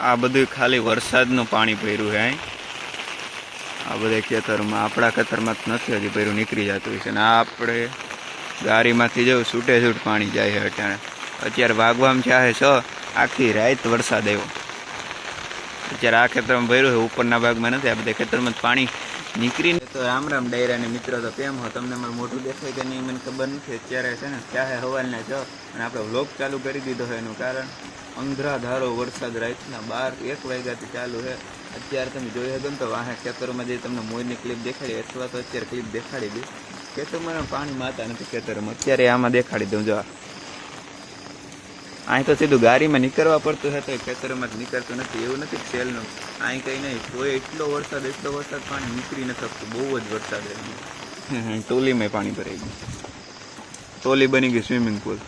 આ બધું ખાલી વરસાદનું પાણી ભર્યું છે અહીં આ બધા ખેતરમાં, આપણા ખેતરમાં જ નથી હજી ભર્યું, નીકળી જતું છે ને આ આપણે ગાડીમાંથી જવું છૂટે છૂટ પાણી જાય છે અટાણે. અત્યારે વાગવામાં ચાહે છ, આખી રાત વરસાદ આવ્યો. અત્યારે આ ખેતરમાં ભર્યું છે, ઉપરના ભાગમાં નથી, આ બધા ખેતરમાં પાણી નીકળીને. તો રામ રામ ડાયરાને મિત્રો તો કેમ હો, તમને મારું મોટું દેખાય કે નહીં, મને ખબર નથી. અત્યારે છે ને ચાહે હવાલને છો? અને આપણે વ્લોગ ચાલુ કરી દીધો છે એનું કારણ? અંધરાધારો વરસાદ રાતના બાર, એક વાગ્યાથી ચાલુ છે. અત્યારે તમે જોઈ શકો ને તો વાહે ખેતરોમાં જઈ તમને મોરની ક્લિપ દેખાડી અથવા તો અત્યારે ક્લિપ દેખાડી દઈ ખેતરમાં પાણી માતા નથી ખેતરોમાં. અત્યારે આમાં દેખાડી દઉં જો અહીં તો સીધું ગાડીમાં નીકળવા પડતું છે તો જ નીકળતું નથી. એવું નથી સેલનું અહીં કંઈ નહીં. કોઈ એટલો વરસાદ એટલો વરસાદ પાણી નીકળી ન શકતું. બહુ જ વરસાદ ટોલીમાં પાણી ભરાઈ ગયું. ટોલી બની ગઈ સ્વિમિંગ પુલ.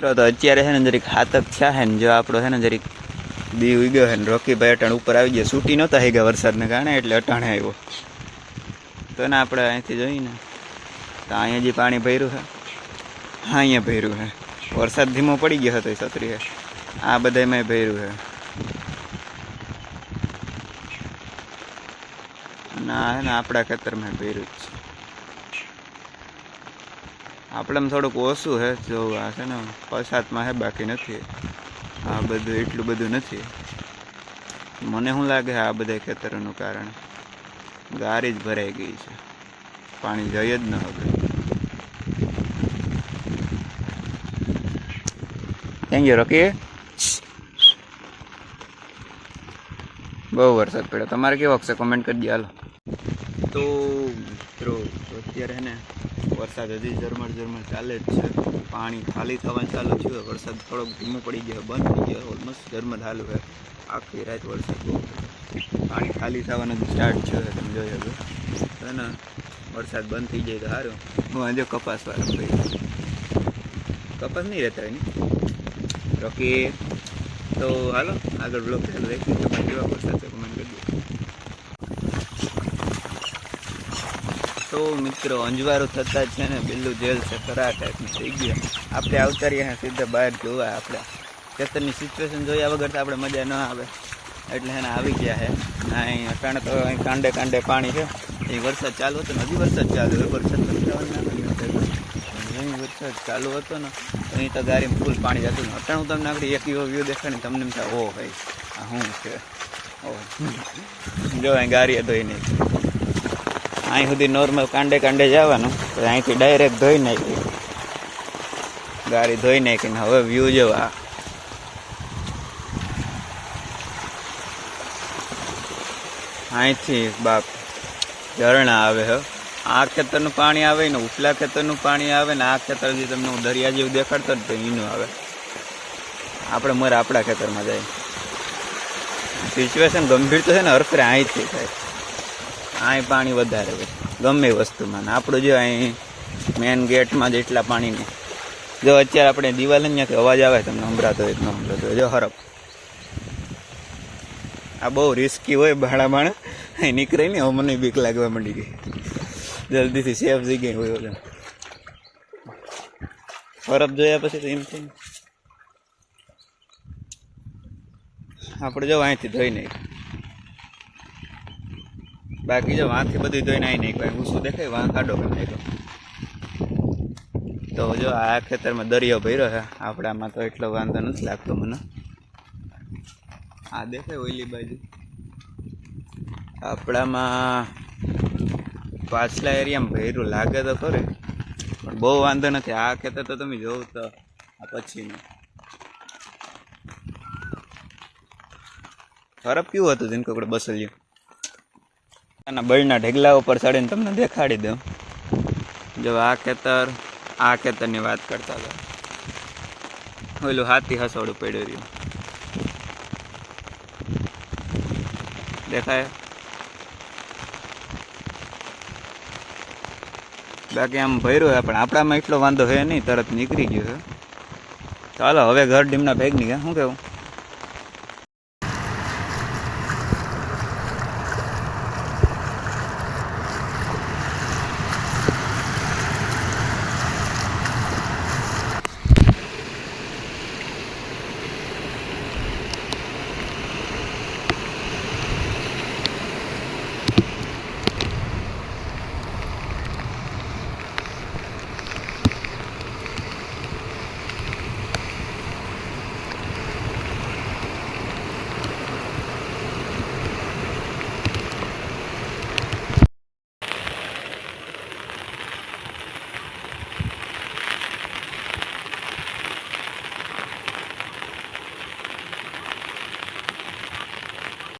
મિત્રો, તો અત્યારે છે ને જરીક હાથક છે ને, જો આપણો છે ને જરીક દી ઉગ્યો છે ને, રોકીભાઈ અટાણ ઉપર આવી ગયો. છૂટી નહોતા થઈ ગયા વરસાદને કારણે, એટલે અટાણે આવ્યો. તો ને આપણે અહીંથી જોઈને, તો અહીંયા જે પાણી ભર્યું છે, હા, અહીંયા ભર્યું છે. વરસાદ ધીમો પડી ગયો હતો એ છત્રી આ બધામાં ભર્યું છે ને આપણા ખેતરમાં ભર્યું જ છે. આપણામાં થોડુંક ઓછું છે. જો આ છે ને પસાતમાં છે, બાકી નથી. આ બધું એટલું બધું નથી. મને શું લાગે આ બધા ખેતરોનું કારણ? ગારી જ ભરાઈ ગઈ છે. પાણી જઈ જ ન હવે. Thank you Rocky? બહુ વરસાદ પડ્યો. તમારે કેવો છે કોમેન્ટ કરી દે હાલો. તો મિત્રો અત્યારે છે ને વરસાદ હજી ઝરમર ઝરમર ચાલે જ છે. પાણી ખાલી થવાનું ચાલુ થયું વરસાદ થોડોક ધીમો પડી ગયો, બંધ થઈ ગયો, ઓલમોસ્ટ ઝરમર હાલ હોય. આખી રાત વરસાદ પાણી ખાલી થવાનું સ્ટાર્ટ છે તમે જોઈ હવે છે ને, વરસાદ બંધ થઈ જાય તો સારું. હું આજે કપાસ વાળા ભાઈ. કપાસ નહીં રહેતા હોય ને રોકી, તો હાલો, આગળ બ્લોક ચાલુ રાખી તમારે કેવા વરસાદ છે કમેન્ટ કરી દો તો મિત્રો, અંજવારો થતા છે ને, બિલ્લું જેલ છે ખરા ટાઈપનું થઈ ગયું આપણે આવતારીએ હા સીધા બહાર જોવા આપણે. ખેતરની સિચ્યુએશન જોયા વગર તો આપણે મજા ન આવે. એટલે એને આવી ગયા છે અહીં અટાણે તો અહીં કાંડે કાંડે પાણી છે. અહીં વરસાદ ચાલુ હતો ને, હજી વરસાદ ચાલુ હોય વરસાદ અહીં વરસાદ ચાલુ હતો ને, અહીં તો ગાડીમાં ફૂલ પાણી જતું ને. અટાણું તમને આગળ એક એવો વ્યૂ દેખાય ને તમને એમ થાય ઓ ભાઈ, આ શું છે? ઓ જો અહીં ગાડીએ ધોઈ નહીં. અહીં સુધી નોર્મલ કાંડે કાંડે જવાનું તો અહીંથી ડાયરેક્ટ ધોઈ નાખી. ગાડી ધોઈ નાખીને હવે વ્યૂ જવા. અહીંથી બાપ, ઝરણા આવે હ. આ ખેતરનું પાણી આવે ને ઉપલા ખેતરનું પાણી આવે ને આ ખેતર જે તમને હું દરિયા જેવું દેખાડતો ને તો એનું આવે. આપણે મર આપણા ખેતરમાં જાય. સિચ્યુએશન ગંભીર તો છે ને હરફરે અહીંથી થાય. અહીં પાણી વધારે હોય. ગમે વસ્તુમાં. ને આપણું જો અહીં મેન ગેટમાં જેટલા પાણીની. જો અત્યારે આપણે દિવાલ ત્યાંથી અવાજ આવે તમને સંભળાતો હોય સંભળાતો હોય. જો હરફ આ બહુ રિસ્કી હોય ભાડા ભાણા અહીં નીકળે ને મને બીક લાગવા માંડી ગઈ. જલ્દીથી સેફ જગ્યાએ હોય ઓલા. બરફ જોયા પછી એમ થાય આપણે જો અહીંથી ધોઈ નહીં બાકી જો વાંથી બધી ધોઈને નહીં કોઈ ઊંચું દેખાય? વાં કાઢો કરી નાખ્યો. તો જો આ ખેતરમાં દરિયો ભર્યો છે. આપણામાં તો એટલો વાંધો નથી લાગતો મને. આ દેખાય ઓઈલી બાજુ. આપણામાં પાછલા એરિયામાં ભર્યું લાગે તો ખરે. પણ બહુ વાંધો નથી. આ ખેતર તો તમે જોવો તો આ પછીનું. ખરાબ કેવું હતું જેને આપણે બસલ્યું? આના બળના ઢેગલા ઉપર ચડીને તમને દેખાડી દઉં. જો આ ખેતર, આ ખેતરની વાત કરતા હતા. ઓલું હાથી હસોડું પડ્યું રહ્યું. દેખાય? બાકી આમ ભર્યું હોય, પણ આપણામાં એટલો વાંધો હોય નહીં, તરત નીકળી ગયો છે. ચાલો, હવે ઘર ડીમના ભેગની શું કેવું